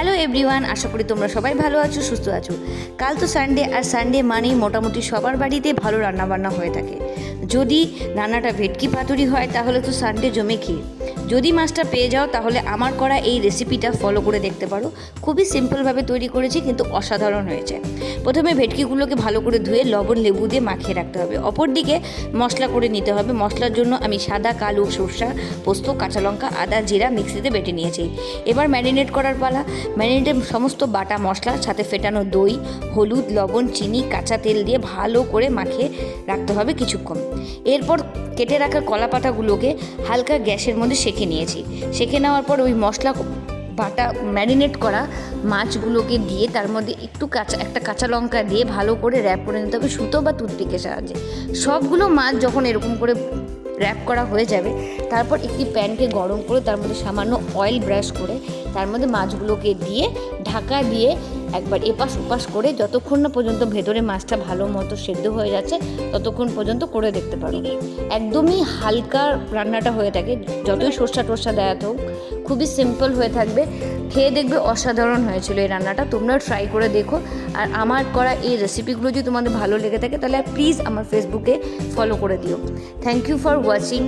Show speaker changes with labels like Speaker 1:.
Speaker 1: Hello everyone, আশা করি তোমরা সবাই ভালো আছো, সুস্থ আছো। কাল তো সানডে আর সানডে মানেই মোটামুটি সবার বাড়িতে ভালো রান্নাবান্না হয়ে থাকে। যদি রান্নাটা ভেটকি পাতুরি হয়, তাহলে তো সানডে জমে খেয়ে যদি মাছটা পেয়ে যাও, তাহলে আমার করা এই রেসিপিটা ফলো করে দেখতে পারো। খুবই সিম্পলভাবে তৈরি করেছি, কিন্তু অসাধারণ হয়েছে। প্রথমে ভেটকিগুলোকে ভালো করে ধুয়ে লবণ, লেবু দিয়ে মাখিয়ে রাখতে হবে। অপরদিকে মশলা করে নিতে হবে। মশলার জন্য আমি সাদা, কালো সরষা, পোস্ত, কাঁচা লঙ্কা, আদা, জিরা মিক্সিতে বেটে নিয়েছি। এবার ম্যারিনেট করার পালা। ম্যারিনেটের সমস্ত বাটা মশলা, সাথে ফেটানো দই, হলুদ, লবণ, চিনি, কাঁচা তেল দিয়ে ভালো করে মাখিয়ে রাখতে হবে কিছুক্ষণ। এরপর কেটে রাখা কলা পাতাগুলোকে হালকা গ্যাসের মধ্যে সেঁকে নিয়েছি। সেঁকে নেওয়ার পর ওই মশলা বাটা ম্যারিনেট করা মাছগুলোকে দিয়ে তার মধ্যে একটু কাঁচা, একটা কাঁচা লঙ্কা দিয়ে ভালো করে র্যাপ করে নিতে হবে সুতো বা টুথপিকের সাহায্যে। সবগুলো মাছ যখন এরকম করে র্যাপ করা হয়ে যাবে, তারপর একটি প্যানকে গরম করে তার মধ্যে সামান্য অয়েল ব্রাশ করে তার মধ্যে মাছগুলোকে দিয়ে ঢাকা দিয়ে একবার এপাশ ওপাশ করে যতক্ষণ না পর্যন্ত ভেতরে মাছটা ভালো মতো সেদ্ধ হয়ে যাচ্ছে, ততক্ষণ পর্যন্ত করে দেখতে পারো। একদমই হালকা রান্নাটা হয়ে থাকে, যতই সর্ষা টর্ষা দেওয়া হোক, খুবই সিম্পল হয়ে থাকবে। খেয়ে দেখবে অসাধারণ হয়েছিল এই রান্নাটা, তোমরাও ট্রাই করে দেখো। আর আমার করা এই রেসিপিগুলো যদি তোমাদের ভালো লেগে থাকে, তাহলে প্লিজ আমার ফেসবুকে ফলো করে দিও। Thank you for watching